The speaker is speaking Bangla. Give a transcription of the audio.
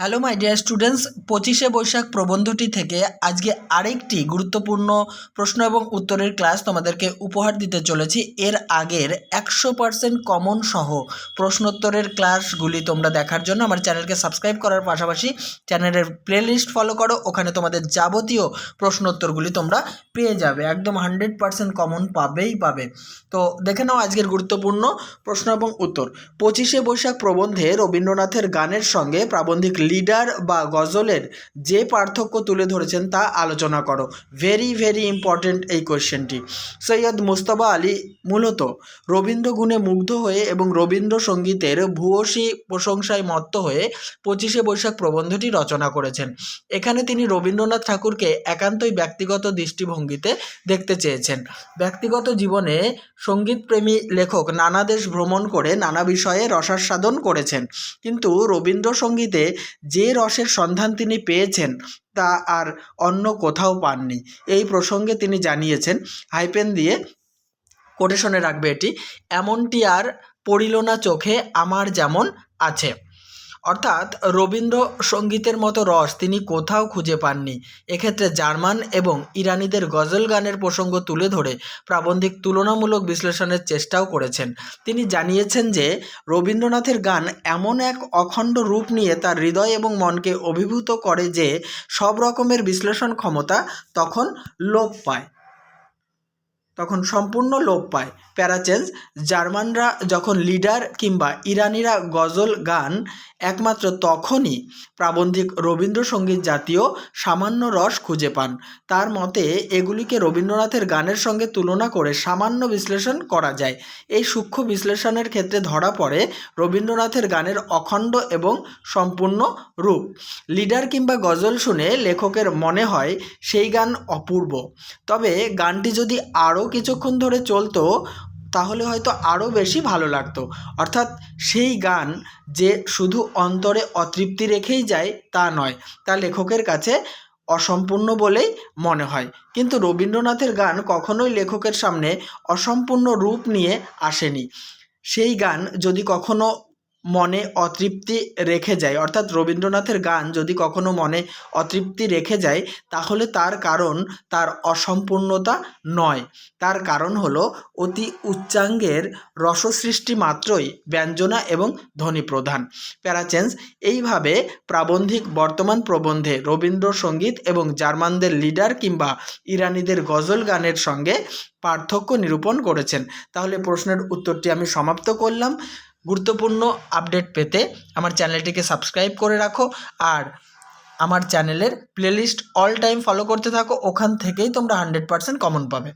হ্যালো মাই ডিয়ার স্টুডেন্টস পঁচিশে বৈশাখ প্রবন্ধটি থেকে আজকে আরেকটি গুরুত্বপূর্ণ প্রশ্ন এবং উত্তরের ক্লাস তোমাদেরকে উপহার দিতে চলেছি। এর আগের একশো পার্সেন্ট কমন সহ প্রশ্নোত্তরের ক্লাসগুলি তোমরা দেখার জন্য আমার চ্যানেলকে সাবস্ক্রাইব করার পাশাপাশি চ্যানেলের প্লেলিস্ট ফলো করো। ওখানে তোমাদের যাবতীয় প্রশ্নোত্তরগুলি তোমরা পেয়ে যাবে। একদম হান্ড্রেড পার্সেন্ট কমন পাবেই পাবে। তো দেখে নাও আজকের গুরুত্বপূর্ণ প্রশ্ন এবং উত্তর। পঁচিশে বৈশাখ প্রবন্ধে রবীন্দ্রনাথের গানের সঙ্গে প্রাবন্ধিক লিডার বা গজলের যে পার্থক্য তুলে ধরেছেন তা আলোচনা করো। ভেরি ভেরি ইম্পর্ট্যান্ট এই কোয়েশ্চেনটি সৈয়দ মুস্তফা আলী মূলত রবীন্দ্র গুণে মুগ্ধ হয়ে এবং রবীন্দ্রসঙ্গীতের ভূয়সী প্রশংসায় মত্ত হয়ে পঁচিশে বৈশাখ প্রবন্ধটি রচনা করেছেন। এখানে তিনি রবীন্দ্রনাথ ঠাকুরকে একান্তই ব্যক্তিগত দৃষ্টিভঙ্গিতে দেখতে চেয়েছেন। ব্যক্তিগত জীবনে সঙ্গীতপ্রেমী লেখক নানা দেশ ভ্রমণ করে নানা বিষয়ে রসাস্বাদন করেছেন। কিন্তু রবীন্দ্রসঙ্গীতে যে রসের সন্ধান তিনি পেয়েছেন, তা আর অন্য কোথাও পাননি। এই প্রসঙ্গে তিনি জানিয়েছেন, হাইপেন দিয়ে কোটেশনে রাখবে এটি, এমনটি আর পড়িল না চোখে, আমার যেমন আছে। অর্থাৎ রবীন্দ্রসঙ্গীতের মতো রস তিনি কোথাও খুঁজে পাননি। এক্ষেত্রে জার্মান এবং ইরানিদের গজল গানের প্রসঙ্গ তুলে ধরে প্রাবন্ধিক তুলনামূলক বিশ্লেষণের চেষ্টাও করেছেন। তিনি জানিয়েছেন যে, রবীন্দ্রনাথের গান এমন এক অখণ্ড রূপ নিয়ে তার হৃদয় এবং মনকে অভিভূত করে যে, সব রকমের বিশ্লেষণ ক্ষমতা তখন লোপ পায়। তখন সম্পূর্ণ লোপ পায়। প্যারাচেঞ্জ, জার্মানরা যখন লিডার কিংবা ইরানিরা গজল গান, একমাত্র তখনই প্রাবন্ধিক রবীন্দ্রসঙ্গীত জাতীয় সামান্য রস খুঁজে পান। তার মতে, এগুলিকে রবীন্দ্রনাথের গানের সঙ্গে তুলনা করে সামান্য বিশ্লেষণ করা যায়। এই সূক্ষ্ম বিশ্লেষণের ক্ষেত্রে ধরা পড়ে রবীন্দ্রনাথের গানের অখণ্ড এবং সম্পূর্ণ রূপ। লিডার কিংবা গজল শুনে লেখকের মনে হয়, সেই গান অপূর্ব। তবে গানটি যদি আরও কিছুক্ষণ ধরে চলতো, তাহলে হয়তো আরও বেশি ভালো লাগতো। অর্থাৎ সেই গান যে শুধু অন্তরে অতৃপ্তি রেখেই যায়, তা নয়, তা লেখকের কাছে অসম্পূর্ণ বলেই মনে হয়। কিন্তু রবীন্দ্রনাথের গান কখনোই লেখকের সামনে অসম্পূর্ণ রূপ নিয়ে আসেনি। সেই গান যদি কখনো মনে অতৃপ্তি রেখে যায়। অর্থাৎ রবীন্দ্রনাথের গান যদি কখনো মনে অতৃপ্তি রেখে যায়, তাহলে তার কারণ তার অসম্পূর্ণতা নয়। তার কারণ হলো অতি উচ্চাঙ্গের রসসৃষ্টি মাত্রই ব্যঞ্জনা এবং ধ্বনি প্রধান প্যারাচেন্স এইভাবে প্রাবন্ধিক বর্তমান প্রবন্ধে রবীন্দ্রসঙ্গীত এবং জার্মানদের লিডার কিংবা ইরানিদের গজল গানের সঙ্গে পার্থক্য নিরূপণ করেছেন। তাহলে প্রশ্নের উত্তরটি আমি সমাপ্ত করলাম। গুরুত্বপূর্ণ আপডেট পেতে আমার চ্যানেলটিকে সাবস্ক্রাইব করে রাখো আর আমার চ্যানেলের প্লেলিস্ট অল টাইম ফলো করতে থাকো, ওখান থেকেই তোমরা হান্ড্রেড পারসেন্ট কমন পাবে।